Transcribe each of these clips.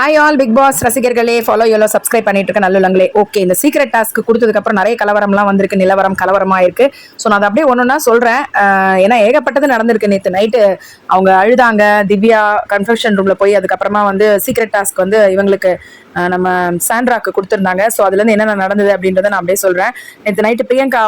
Hi all Bigg Boss ரசிகர்களே follow எவ்வளோ subscribe பண்ணிட்டு இருக்க நல்லுள்ளங்களே. ஓகே இந்த சீக்ரெட் டாஸ்க் கொடுத்ததுக்கு அப்புறம் நிறைய கலவரம்லாம் வந்திருக்கு. நிலவரம் கலவரமா இருக்கு. ஸோ நான் அதை அப்படியே ஒன்றுனா சொல்றேன். ஏன்னா ஏகப்பட்டது நடந்திருக்கு நேற்று நைட்டு அவங்க அழுதாங்க. திவ்யா கன்ஃபெக்ஷன் ரூம்ல போய் அதுக்கப்புறமா வந்து சீக்ரெட் டாஸ்க் வந்து இவங்களுக்கு நம்ம சாண்ட்ராக்கு கொடுத்துருந்தாங்க. ஸோ அதுலேருந்து என்னென்ன நடந்தது அப்படின்றத நான் அப்படியே சொல்கிறேன் நேற்று நைட்டு பிரியங்கா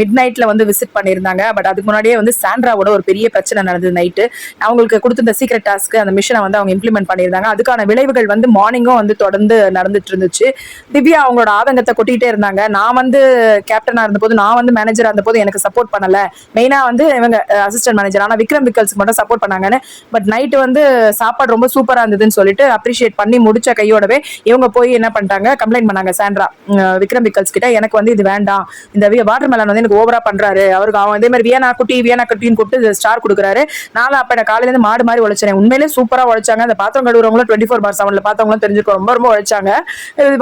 மிட் நைட்டில் வந்து விசிட் பண்ணியிருந்தாங்க. பட் அதுக்கு முன்னாடியே வந்து சாண்ட்ராவோட ஒரு பெரிய பிரச்சனை நடந்தது நைட்டு அவங்களுக்கு கொடுத்துருந்த சீக்ரெட் டாஸ்க்கு அந்த மிஷனை வந்து அவங்க இம்ப்ளிமெண்ட் பண்ணியிருந்தாங்க. அதுக்கான விளைவு விளைவுகள் வந்து மார்னிங்கும் வந்து தொடர்ந்து நடந்துட்டு இருந்துச்சு. திவ்யா அவங்களோட ஆதங்கத்தை கொட்டிட்டே இருந்தாங்க. நான் வந்து கேப்டனா இருந்தபோது நான் வந்து மேனேஜரா இருந்தபோது எனக்கு சப்போர்ட் பண்ணல. மெயினா வந்து இவங்க அசிஸ்டன்ட் மேனேஜர் ஆனா விக்ரம் விக்கல்ஸ்க்கு மட்டும் சப்போர்ட் பண்ணாங்கன்னு. பட் நைட்டு வந்து சாப்பாடு ரொம்ப சூப்பரா இருந்ததுன்னு சொல்லிட்டு அப்ரிஷியேட் பண்ணி முடிச்ச கையோடவே இவங்க போய் என்ன பண்ணிட்டாங்க கம்ப்ளைண்ட் பண்ணாங்க. சாண்ட்ரா விக்ரம் விக்கல்ஸ் கிட்ட எனக்கு வந்து இது வேண்டாம். இந்த வாட்டர் மேலன் வந்து எனக்கு ஓவரா பண்றாரு. அவருக்கு அவன் இதே மாதிரி வியனா குட்டி வியனா குட்டின்னு கூப்பிட்டு ஸ்டார் கொடுக்குறாரு. நானும் அப்ப நான் காலையில இருந்து மாடு மாதிரி உழைச்சேன். உண்மையிலே சூப்பரா உழைச்சாங்க. அந்த பாத்திரம் கழுவுறவங்களும் டுவெண்ட்டி ஃபோர் பார் செவன்ல பார்த்தவங்களும் தெரிஞ்சிருக்கோம் ரொம்ப ரொம்ப உழைச்சாங்க.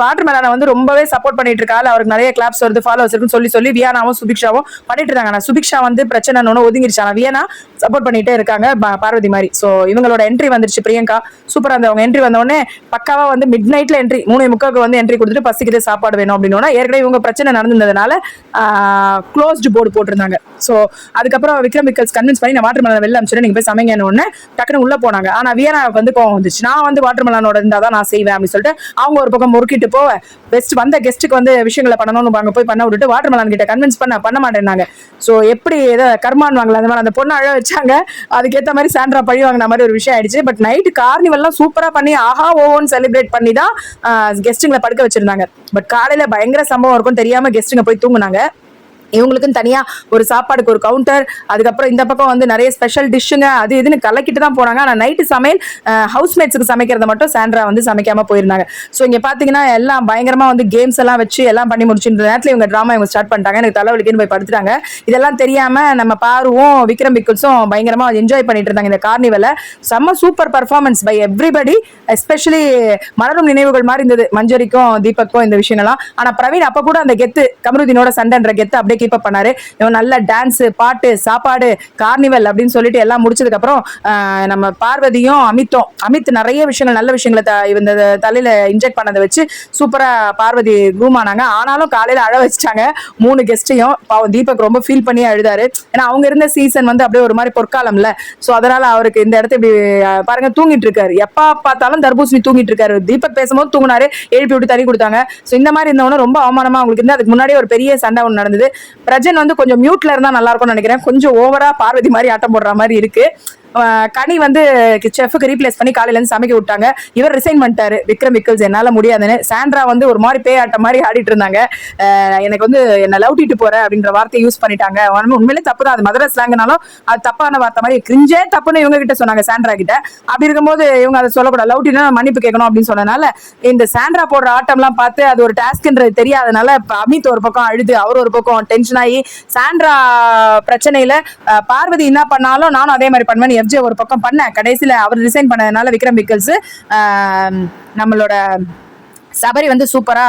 வாட்டர் மேலான வந்து ரொம்பவே சப்போர்ட் பண்ணிட்டு இருக்காள் அவருக்கு நிறைய கிளாப்ஸ் வருது ஃபாலோவர்ஸ் இருக்குன்னு சொல்லி சொல்லி வியானாவும் சுபிக்ஷாவும் பண்ணிட்டு இருக்காங்க ஆனால் சுபிக்ஷா வந்து பிரச்சனை ஒதுங்கிருச்சு. ஆனா வியனா சப்போர்ட் பண்ணிட்டே இருக்காங்க பார்வதி மாதிரி. ஸோ இவங்களோட என்ட்ரி வந்துருச்சு பிரியங்கா. சூப்பராக இருந்தவங்க என்ட்ரி வந்த பக்காவாக வந்து மிட் நைட்ல என்ட்ரி மூணு முக்காவுக்கு வந்து என்ட்ரி கொடுத்துட்டு பசிக்குது சாப்பாடு வேணும் அப்படின்னா ஏற்கனவே இவங்க பிரச்சனை நடந்திருந்ததுனால க்ளோஸ்டு போர்டு போட்டிருந்தாங்க. ஸோ அதுக்கப்புறம் விக்ரம் விக்கல்ஸ் கன்வின்ஸ் பண்ணி நான் வாட்டர் மெலன் வெளில அனுப்பிச்சு நீங்கள் போய் சமைங்கன்னு உடனே டக்குன்னு உள்ளே போனாங்க. ஆனால் வியனா வந்து கோவம் வந்துச்சு. நான் வந்து வாட்டர் இருந்தால் தான் நான் செய்வேன் அப்படின்னு சொல்லிட்டு அவங்க ஒரு பக்கம் முறுக்கிட்டு போவ பெஸ்ட் வந்த கெஸ்ட்டுக்கு வந்து விஷயங்களை பண்ணணும்னு அங்கே போய் பண்ண விட்டுட்டு வாட்டர் மெலன் கிட்ட கன்வின்ஸ் பண்ண பண்ண மாட்டேன்னாங்க. ஸோ எப்படி ஏதோ கர்மான் வாங்கல அந்த மாதிரி அந்த பொண்ணு அழ வச்சாங்க. அதுக்கேற்ற மாதிரி சாண்ட்ரா பழி வாங்கின மாதிரி ஒரு விஷயம் ஆயிடுச்சு. பட் நைட்டு கார்னிவல்லாம் சூப்பராக பண்ணி ஆஹா ஓவோன்னு செலிப்ரேட் பண்ணி தான் கெஸ்ட்டுங்களை படுக்க வச்சிருந்தாங்க. பட் காலையில் பயங்கர சம்பவம் இருக்கும்னு தெரியாமல் கெஸ்ட்டுங்க போய் தூங்குனாங்க. இவங்களுக்குன்னு தனியாக ஒரு சாப்பாடுக்கு ஒரு கவுண்டர் அதுக்கப்புறம் இந்த பக்கம் வந்து நிறைய ஸ்பெஷல் டிஷ்ஷுங்க அது இதுன்னு கலக்கிட்டு தான் போனாங்க. ஆனால் நைட்டு சமையல் ஹவுஸ்மேட்ஸுக்கு சமைக்கிறத மட்டும் சாண்ட்ரா வந்து சமைக்காமல் போயிருந்தாங்க. ஸோ இங்கே பார்த்தீங்கன்னா எல்லாம் பயங்கரமாக வந்து கேம்ஸ் எல்லாம் வச்சு எல்லாம் பண்ணி முடிச்சுட்டு நேரத்தில் இவங்க ட்ராமா இவங்க ஸ்டார்ட் பண்ணிட்டாங்க. எனக்கு தலைவலிக்குன்னு போய் படுத்துட்டாங்க. இதெல்லாம் தெரியாமல் நம்ம பாருவும் விக்ரம் விக்கல்ஸும் பயங்கரமாக என்ஜாய் பண்ணிட்டு இருந்தாங்க இந்த கார்னிவலை செம்ம super performance by everybody especially மலரும் நினைவுகள் மாதிரி இருந்தது. மஞ்சரிக்கும் தீபக்கும் இந்த விஷயங்கள்லாம். ஆனால் பிரவீன் அப்போ கூட அந்த கெத்து கமருதீனோட சண்டைன்ற கெத்து அப்படியே கீப் அப் பண்ணாரு. இவன் நல்ல டான்ஸ் பாட்டு சாப்பாடு கார்னிவல் அப்படின்னு சொல்லிட்டு எல்லாம் முடிச்சதுக்கு அப்புறம் நம்ம பார்வதியும் அமித்தும் அமித் நிறைய விஷயங்கள் நல்ல விஷயங்களை த- இந்த தலையில இன்ஜெக்ட் பண்ணதை வச்சு சூப்பரா பார்வதி groom ஆனாங்க. ஆனாலும் காலையில அழ வச்சுட்டாங்க. மூணு கெஸ்டையும் பாவம் தீபக் ரொம்ப ஃபீல் பண்ணி அழுதாரு. ஏன்னா அவங்க இருந்த சீசன் வந்து அப்படியே ஒரு மாதிரி பொற்காலம்ல. சோ அதனால அவருக்கு இந்த இடத்த இப்படி பாருங்க தூங்கிட்டு இருக்காரு. எப்ப பார்த்தாலும் தர்பூசணி தூங்கிட்டு இருக்காரு. தீபக் பேசும்போது தூங்கினாரு. எழுப்பி விட்டு தண்ணி கொடுத்தாங்க. சோ இந்த மாதிரி இருந்தவன ரொம்ப அவமானமா அவங்களுக்கு இருந்து அதுக்கு முன்னாடி ஒரு பெரிய சண்டை ஒன்று நடந்தது. பிரஜன் வந்து கொஞ்சம் மியூட்ல இருந்தா நல்லா இருக்கும்னு நினைக்கிறேன். கொஞ்சம் ஓவரா பார்வதி மாதிரி ஆட்டம் போடுற மாதிரி இருக்கு. கனி வந்து செஃபுக்கு ரீப்ளேஸ் பண்ணி காலையில இருந்து சமைக்க விட்டாங்க. இவர் ரிசைன் பண்ணிட்டாரு. விக்ரம் விக்கல்ஸ் என்னால முடியாதுன்னு. சாண்ட்ரா வந்து ஒரு மாதிரி பேய் ஆட்டம் மாதிரி ஆடிட்டு இருந்தாங்க. எனக்கு வந்து என்ன லவ்ட்டிட்டு போற அப்படின்ற வார்த்தையை யூஸ் பண்ணிட்டாங்க. உண்மை- உண்மையிலே தப்பு தான். அது மதுரை ஸ்லாங்னாலும் அது தப்பான வார்த்தை மாதிரி கிரிஞ்சே தப்புன்னு இவங்க கிட்ட சொன்னாங்க சாண்ட்ரா கிட்ட. அப்படி இருக்கும்போது இவங்க அதை சொல்லக்கூடாது. லவ்ட்டினா மன்னிப்பு கேட்கணும் அப்படின்னு சொன்னனால இந்த சாண்ட்ரா போடுற ஆட்டம்லாம் பார்த்து அது ஒரு டாஸ்க்ன்றது தெரியாதனால அமித் ஒரு பக்கம் அழுது அவர் ஒரு பக்கம் டென்ஷன் ஆகி சாண்ட்ரா பிரச்சனையில பார்வதி என்ன பண்ணாலும் நானும் அதே மாதிரி பண்ணுவேன் எஃப்ஜே ஒரு பக்கம் பண்ண கடைசியில் அவர் ரிசைன் பண்ணதுனால விக்ரம் விக்கல்ஸ் நம்மளோட சபரி வந்து சூப்பரா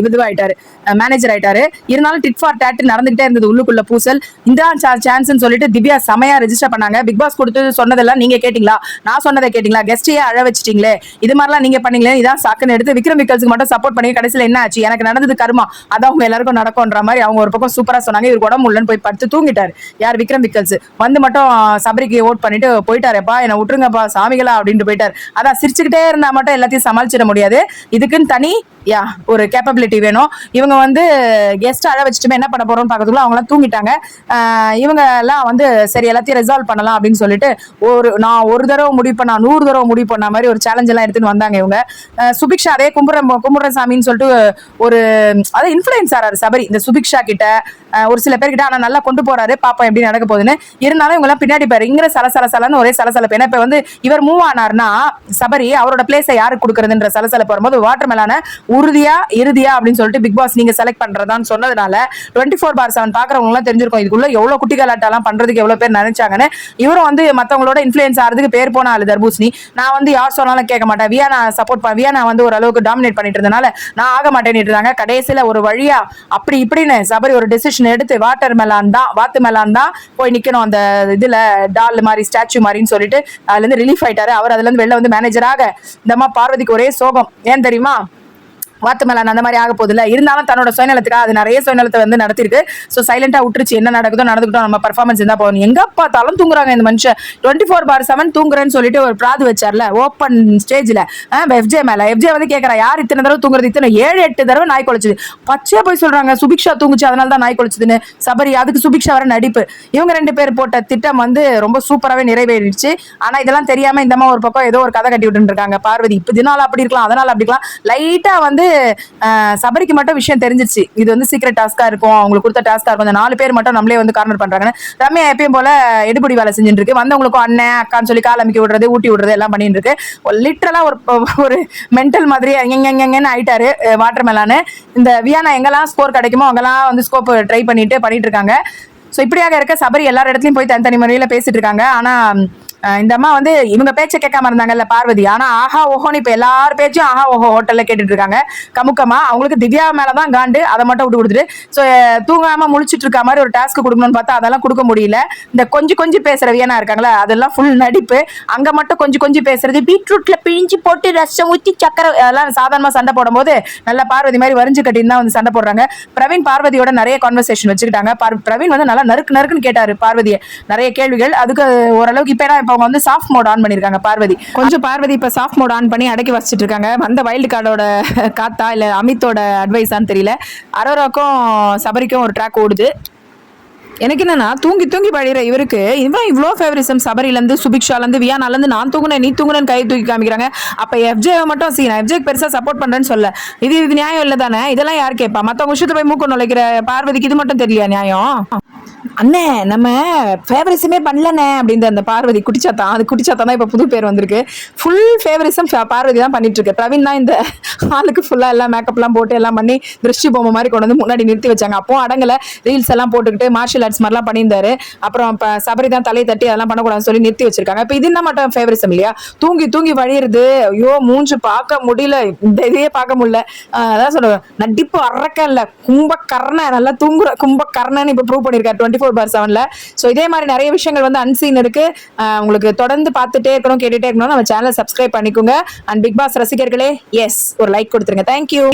இதுவாயிட்டாரு. மேனேஜர் ஆயிட்டாரு. இருந்தாலும் டிட் ஃபார் டேட் நடந்துகிட்டே இருந்தது உள்ளுக்குள்ள பூசல். இந்த சான்ஸ்னு சொல்லிட்டு திவ்யா செமையா ரெஜிஸ்டர் பண்ணாங்க. பிக் பாஸ் கொடுத்து சொன்னதெல்லாம் நீங்க கேட்டீங்களா? நான் சொன்னதை கேட்டீங்களா? கெஸ்டையே அழ வச்சிட்டீங்களே. இது மாதிரிலாம் நீங்க பண்ணீங்களே. இதான் சாக்குன்னு எடுத்து விக்ரம் விக்கல்ஸுக்கு மட்டும் சப்போர்ட் பண்ணி கடைசியில் என்ன ஆச்சு? எனக்கு நடந்தது கருமா. அதான் அவங்க எல்லாருக்கும் நடக்கும்ன்ற மாதிரி அவங்க ஒரு பக்கம் சூப்பரா சொன்னாங்க. இவருக்கு உடம்பு உள்ளன்னு போய் படுத்து தூங்கிட்டாரு. யார்? விக்ரம் விக்கல்ஸ். வந்து மட்டும் சபரிக்கு ஓட் பண்ணிட்டு போயிட்டாருப்பா என்ன விட்டுருங்கப்பா சாமிகளா அப்படின்ட்டு போயிட்டார். அதான் சிரிச்சுக்கிட்டே இருந்தா மட்டும் எல்லாத்தையும் சமாளிச்சிட முடியாது. இதுக்குன்னு தனி யா ஒரு கேப்பபிலிட்டி வேணும். இவங்க வந்து கெஸ்ட் அழ வச்சுட்டுமே என்ன பண்ண போறோம்னு பார்க்கறதுக்குள்ள அவங்க தூங்கிட்டாங்க. இவங்க எல்லாம் வந்து சரி எல்லாத்தையும் ரெசால்வ் பண்ணலாம் அப்படின்னு சொல்லிட்டு ஒரு நான் ஒரு தடவை முடிவு பண்ணா நூறு தடவை முடிவு பண்ண மாதிரி ஒரு சேலஞ்ச் எல்லாம் எடுத்துன்னு வந்தாங்க இவங்க. சுபிக்ஷா அதே கும்புற கும்புற சாமின்னு சொல்லிட்டு ஒரு அதாவது இன்ஃபுளுன்ஸ் ஆறாரு சபரி இந்த சுபிக்ஷா கிட்ட. ஒரு சில பேர்கிட்ட ஆனா நல்லா கொண்டு போறாரு பாப்போம் எப்படி நடக்க போகுதுன்னு. இருந்தாலும் இவங்க எல்லாம் பின்னாடி பாரு இங்கிற சல சலன்னு ஒரே சலசலப்பு. ஏன்னா இப்ப வந்து இவர் மூவ் ஆனார்னா சபரி அவரோட பிளேஸை யாருக்கு கொடுக்கறதுன்ற சலசலப்பு வரும்போது வாட்டர் மேலான உறுதியா இறுதியா அப்படின்னு சொல்லிட்டு பிக் பாஸ் நீங்க செலக்ட் பண்றதான்னு சொன்னதுனால டுவெண்ட்டி ஃபோர் பார் செவன் பாக்குறவங்க எல்லாம் தெரிஞ்சிருக்கும். இதுக்குள்ள எவ்வளவு குட்டி கலாட்டெல்லாம் பண்றதுக்கு எவ்வளவு பேர் நினைச்சாங்கன்னு. இவரும் வந்து மத்தவங்களோட இன்ஃபுளுன்ஸ் ஆகிறதுக்கு பேர் போன ஆளு தர்பூசணி. நான் வந்து யார் சொன்னாலும் கேட்க மாட்டேன். வியா நான் சப்போர்ட் பண்ண நான் வந்து ஓரளவுக்கு டாமினேட் பண்ணிட்டு இருந்தனால நான் ஆக மாட்டேன்னு இருந்தாங்க. கடைசியில ஒரு வழியா அப்படி இப்படின்னு சபரி ஒரு டெசிஷன் எடுத்து வாட்டர் மெலான் தான் வாத்து மெலான் தான் போய் நிக்கணும். அந்த இதுல டால் மாதிரி ஸ்டாச்சு மாதிரின்னு சொல்லிட்டு அதுல இருந்து ரிலீஃப் ஆயிட்டாரு. அவர் அதுல இருந்து வெளில வந்து மேனேஜராக இந்த பார்வதிக்கு ஒரே சோகம். ஏன் தெரியுமா? வாத்து அந்த மாதிரி ஆக போதில்ல இருந்தாலும் தன்னோட சுயநலத்துக்காக அது நிறைய சுயநலத்தை வந்து நடத்திருக்கு ஸோ சைலண்டா விட்டுருச்சு என்ன நடக்குதோ நடந்துக்கிட்டோம் நம்ம பர்ஃபார்மன்ஸ் இருந்தா போகணும் எங்க பார்த்தாலும் தூங்குறாங்க இந்த மனுஷன். டுவெண்ட்டி ஃபோர் பார் செவன் தூங்குறேன்னு சொல்லிட்டு ஒரு பிராது வச்சார்ல ஓப்பன் ஸ்டேஜ்ல எஃப்ஜே மேல. எஃப்ஜே வந்து கேட்கறா யார் இத்தனை தடவை தூங்குறது? இத்தனை ஏழு எட்டு தடவை நாய் குலைச்சுது. பச்சையா போய் சொல்றாங்க சுபிக்ஷா தூங்குச்சு அதனால தான் நாய் குலைச்சுதுன்னு. சபரி அதுக்கு சுபிக்ஷா வர நடிப்பு. இவங்க ரெண்டு பேர் போட்ட திட்டம் வந்து ரொம்ப சூப்பராகவே நிறைவேறிடுச்சு. ஆனா இதெல்லாம் தெரியாம இந்த ஒரு பக்கம் ஏதோ ஒரு கதை கட்டி விட்டு இருக்காங்க. பார்வதி இப்ப இதனால அப்படி இருக்கலாம் அதனால அப்படி இருக்கலாம். லைட்டா வந்து சபரிக்கு மட்டும் விஷயம் தெரிஞ்சிருச்சு. இது வந்து சீக்கிரட் டாஸ்கா இருக்கும். அவங்களுக்கு கொடுத்த டாஸ்கா இருக்கும். இந்த நாலு பேர் மட்டும் நம்மளே வந்து கார்னர் பண்றாங்கன்னு. ரம்யா எப்பயும் போல எடுபடி வேலை செஞ்சுட்டு இருக்கு. வந்தவங்களுக்கும் அண்ணன் அக்கான்னு சொல்லி கால் அமைக்க விடுறது ஊட்டி விடுறது எல்லாம் பண்ணிட்டு இருக்கு. லிட்டரலா ஒரு ஒரு மென்டல் மாதிரி எங்கெங்கன்னு ஆயிட்டாரு வாட்டர் மேலானு இந்த வியானா எங்கெல்லாம் ஸ்கோர் கிடைக்குமோ அங்கெல்லாம் வந்து ஸ்கோப் ட்ரை பண்ணிட்டு பண்ணிட்டு இருக்காங்க. ஸோ இப்படியாக இருக்க சபரி எல்லா இடத்துலையும் போய் தனித்தனி முறையில் பேசிட்டு இருக்காங்க. ஆனால் இந்த அம்மா வந்து இவங்க பேச்சை கேட்காம இருந்தாங்கல்ல பார்வதி. ஆனா ஆஹா ஓஹோன்னு இப்ப எல்லார் பேச்சும் ஆஹா ஓஹோ ஹோட்டல்ல கேட்டுட்டு இருக்காங்க கமுக்கமா அவங்களுக்கு திவ்யா மேலதான் காண்டு அதை மட்டும் விட்டு கொடுத்துட்டு ஸோ தூங்காம முழிச்சிட்டு இருக்க மாதிரி ஒரு டாஸ்க் கொடுக்கணும்னு பார்த்தா அதெல்லாம் கொடுக்க முடியல. இந்த கொஞ்சம் கொஞ்சம் பேசுற வியனா இருக்காங்களா அதெல்லாம் ஃபுல் நடிப்பு. அங்க மட்டும் கொஞ்சம் கொஞ்சம் பேசுறது பீட்ரூட்ல பிழிஞ்சு போட்டு ரசம் ஊத்தி சக்கரை அதெல்லாம் சாதாரணமா சண்டை போடும்போது நல்லா பார்வதி மாதிரி வரிஞ்சு கட்டின்னு தான் வந்து சண்டை போடுறாங்க. பிரவீன் பார்வதியோட நிறைய கான்வர்சேஷன் வச்சுக்கிட்டாங்க. பிரவீன் வந்து நல்லா நறுக்கு நறுக்குன்னு கேட்டாரு பார்வதியை. நிறைய கேள்விகள். அதுக்கு ஓரளவுக்கு இப்ப அவங்க வந்து சாஃப்ட் மோட் ஆன் பண்ணிருக்காங்க பார்வதி. கொஞ்சம் பார்வதி இப்ப சாஃப்ட் மோட் ஆன் பண்ணி அடக்கி வச்சிட்டு இருக்காங்க. வந்த வைல்டு கார்டோட காத்தா இல்ல அமித்தோட அட்வைஸான்னு தெரியல. அரோராக்கும் சபரிக்கும் ஒரு ட்ராக் ஓடுது. எனக்கு என்னன்னா தூங்கி தூங்கி பழிகிற இவருக்கு இவன் இவ்வளோ ஃபேவரிசம் சபரிலேருந்து சுபிக்ஷாலேருந்து வியானாலேருந்து நான் தூங்குனேன் நீ தூங்குனேன் கை தூக்கி காமிக்கிறாங்க. அப்போ எஃப்ஜே மட்டும் சி நான் எஃப்ஜேக்கு பெருசாக சப்போர்ட் பண்ணுறேன்னு சொல்ல இது இது நியாயம் இல்லை தானே? இதெல்லாம் யார் கேட்பா மற்றவங்க விஷயத்தை போய் மூக்க நுழைக்கிற பார்வதிக்கு இது மட்டும் தெரியல நியாயம்? அண்ணே நம்ம ஃபேவரிசமே பண்ணலண்ணே அப்படின்ற அந்த பார்வதி குட்டிச்சாத்தான் அது குட்டிச்சாத்தான் தான் இப்போ புது பேர் வந்திருக்கு. ஃபுல் ஃபேவரிசம் பார்வதி தான் பண்ணிட்டு இருக்கு பிரவீன் தான் இந்த ஆளுக்கு ஃபுல்லாக எல்லாம் மேக்கப்லாம் போட்டு எல்லாம் பண்ணி திருஷ்டி பொம்மை மாதிரி கொண்டு வந்து முன்னாடி நிறுத்தி வச்சாங்க. அப்போ அடங்கல. ரீல்ஸ் எல்லாம் போட்டுக்கிட்டு மார்ஷியல் ஆர்ட்ஸ் மாதிரிலாம் பண்ணியிருந்தாரு. அப்புறம் இப்போ சபரி தான் தலையை தட்டி அதெல்லாம் பண்ணக்கூடாதுன்னு சொல்லி நிறுத்தி வச்சிருக்காங்க. இப்போ இது என்ன மட்டும் ஃபேவரிசம் இல்லையா? தூங்கி தூங்கி வழியிறது. ஐயோ மூஞ்சு பார்க்க முடியல. இந்த இதையே பார்க்க முடியல. அதான் சொல்லுவேன் நடிப்பு அரக்க இல்லை. கும்பக்கர்ண நல்லா தூங்குற கும்பக்கர்ணன்னு இப்போ ப்ரூவ் பண்ணியிருக்காரு. டுவெண்ட்டி ஃபோர் பார் செவன்ல ஸோ இதே மாதிரி நிறைய விஷயங்கள் வந்து அன்சீன் இருக்கு. உங்களுக்கு தொடர்ந்து பார்த்துட்டே இருக்கணும் கேட்டுட்டே இருக்கணும் நம்ம சேனலை சப்ஸ்கிரைப் பண்ணிக்கோங்க. அண்ட் பிக் பாஸ் ரசிகர்களே எஸ் ஒரு லைக் கொடுத்துருங்க. Thank you